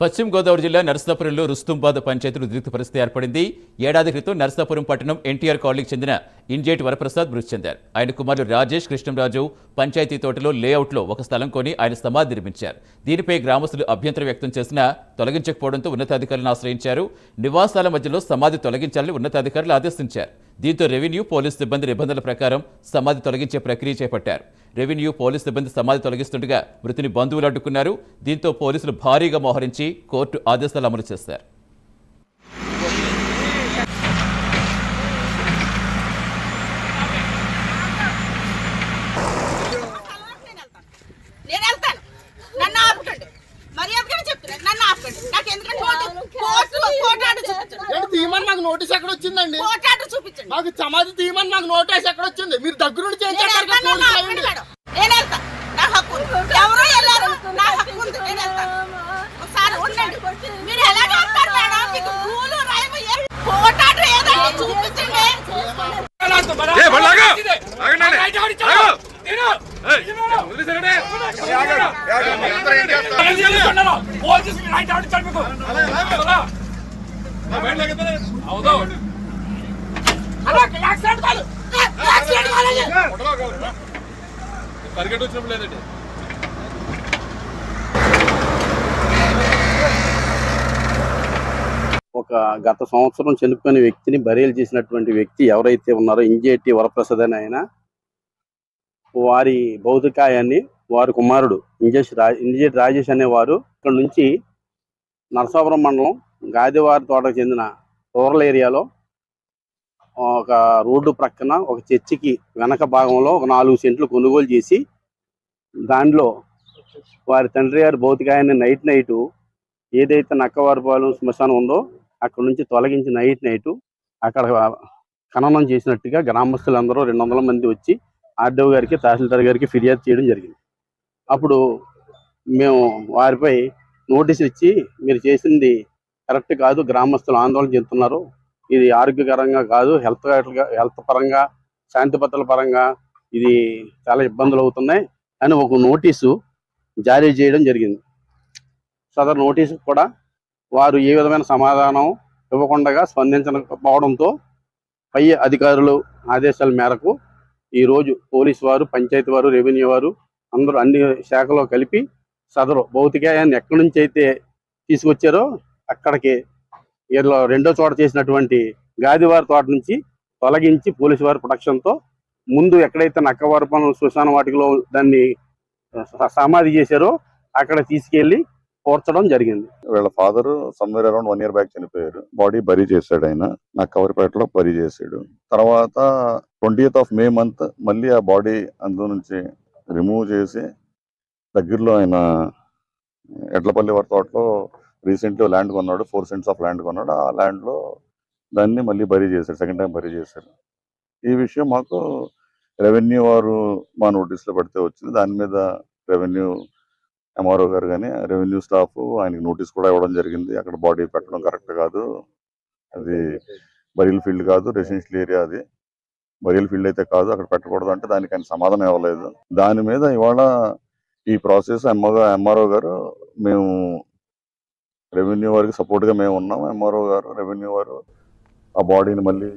పశ్చిమ గోదావరి జిల్లా నరసాపురంలో రుస్తుంబాద్ పంచాయతీలో ఉద్రిక్త పరిస్థితి ఏర్పడింది. ఏడాది క్రితం నరసాపురం పట్టణం ఎన్టీఆర్ కాలనీకి చెందిన ఇంజేటి వరప్రసాద్ మృతి చెందారు. ఆయన కుమారుడు రాజేష్ కృష్ణంరాజు పంచాయతీ తోటలో లేఅవుట్లో ఒక స్థలం కొని ఆయన సమాధి నిర్మించారు. దీనిపై గ్రామస్తులు అభ్యంతరం వ్యక్తం చేసినా తొలగించకపోవడంతో ఉన్నతాధికారులను ఆశ్రయించారు. నివాసాల మధ్యలో సమాధి తొలగించాలని ఉన్నతాధికారులు ఆదేశించారు. దీంతో రెవెన్యూ పోలీసు సిబ్బంది నిబంధనల ప్రకారం సమాధి తొలగించే ప్రక్రియ చేపట్టారు. రెవెన్యూ పోలీసు సిబ్బంది సమాధి తొలగిస్తుండగా మృతిని బంధువులు అడ్డుకున్నారు. దీంతో పోలీసులు భారీగా మోహరించి కోర్టు ఆదేశాలు అమలు చేశారు. తీయమని మాకు నోటీస్ ఎక్కడ వచ్చిందండి చూపించండి మాకు సమాధి తీయమని మాకు నోటీస్ ఎక్కడ వచ్చింది మీరు దగ్గరుండి నేను చేయించారు వెళ్తాను నన్ను ఆపకండి మేడం నేను వెళ్తాను నా హక్కు ఉంది. ఎవరో వెళ్ళారు నా హక్కు ఉంది నేను వెళ్తాను ఒకసారి ఉండండి మీరు ఎలాగ వెళ్తారు మేడం మీకు పరిగెట్టు వచ్చినప్పుడు లేదండి ఒక గత సంవత్సరం చనిపోయిన వ్యక్తిని బరీలు చేసినటువంటి వ్యక్తి ఎవరైతే ఉన్నారో ఇంజేటి వరప్రసాద్ అని ఆయన వారి భౌతికాయాన్ని వారి కుమారుడు ఇంజేష్ రా ఇంజేటి రాజేష్ అనేవారు ఇక్కడ నుంచి నరసాపురం మండలం గాదివారి తోటకు చెందిన రూరల్ ఏరియాలో ఒక రోడ్డు ప్రక్కన ఒక చర్చికి వెనక భాగంలో ఒక నాలుగు సెంట్లు కొనుగోలు చేసి దానిలో వారి తండ్రి గారి భౌతికాయాన్ని నైట్ నైటు ఏదైతే నక్కవారిపాలెం శ్మశానం ఉందో అక్కడ నుంచి తొలగించి నైట్ నైటు అక్కడ ఖననం చేసినట్టుగా గ్రామస్తులందరూ రెండు వందల మంది వచ్చి ఆర్డీఓ గారికి తహసీల్దార్ గారికి ఫిర్యాదు చేయడం జరిగింది. అప్పుడు మేము వారిపై నోటీసులు ఇచ్చి మీరు చేసింది కరెక్ట్ కాదు. గ్రామస్తులు ఆందోళన చెందుతున్నారు. ఇది ఆరోగ్యకరంగా కాదు. హెల్త్ హెల్త్ పరంగా శాంతి భద్రతల పరంగా ఇది చాలా ఇబ్బందులు అవుతున్నాయి. అని ఒక నోటీసు జారీ చేయడం జరిగింది. సదరు నోటీసు కూడా వారు ఏ విధమైన సమాధానం ఇవ్వకుండా స్పందించకపోవడంతో పై అధికారులు ఆదేశాల మేరకు ఈరోజు పోలీసు వారు పంచాయతీ వారు రెవెన్యూ వారు అందరూ అన్ని శాఖలో కలిపి సదరు భౌతికాయాన్ని ఎక్కడి నుంచి అయితే తీసుకొచ్చారో అక్కడికి వీళ్ళు రెండో చోట చేసినటువంటి గాదివారి తోట నుంచి తొలగించి పోలీసు వారి ప్రొటెక్షన్తో ముందు ఎక్కడైతే నక్కవారపం శ్మశాన వాటికలో దాన్ని సమాధి చేశారో అక్కడ తీసుకెళ్ళి పోర్చడం జరిగింది. వీళ్ళ father somewhere around one year back చనిపోయారు. బాడీ బరీ చేశాడు ఆయన. నా కవరిపేటలో బరీ చేశాడు. తర్వాత ట్వంటీయత్ ఆఫ్ మే మంత్ మళ్ళీ ఆ బాడీ అందులో నుంచి రిమూవ్ చేసి దగ్గరలో ఆయన ఎడ్లపల్లి వారి తోటలో రీసెంట్లీ ల్యాండ్ కొన్నాడు ఫోర్ సెంట్స్ ఆఫ్ ల్యాండ్ కొన్నాడు. ఆ ల్యాండ్లో దాన్ని మళ్ళీ బరీ చేశారు సెకండ్ టైం బరీ చేశారు. ఈ విషయం మాకు రెవెన్యూ వారు మా నోటీసులో పెడితే వచ్చింది. దాని మీద రెవెన్యూ ఎంఆర్ఓ గారు కానీ రెవెన్యూ స్టాఫ్ ఆయనకి నోటీస్ కూడా ఇవ్వడం జరిగింది. అక్కడ బాడీ పెట్టడం కరెక్ట్ కాదు. అది బరియల్ ఫీల్డ్ కాదు రెసిడెన్షియల్ ఏరియా అది. బరియల్ ఫీల్డ్ అయితే కాదు అక్కడ పెట్టకూడదు అంటే దానికి ఆయన సమాధానం ఇవ్వలేదు. దాని మీద ఇవాళ ఈ ప్రాసెస్ ఎంఆర్ఓ ఎంఆర్ఓ గారు మేము రెవెన్యూ వారికి సపోర్ట్గా మేము ఉన్నాం. ఎంఆర్ఓ గారు రెవెన్యూ వారు ఆ బాడీని మళ్ళీ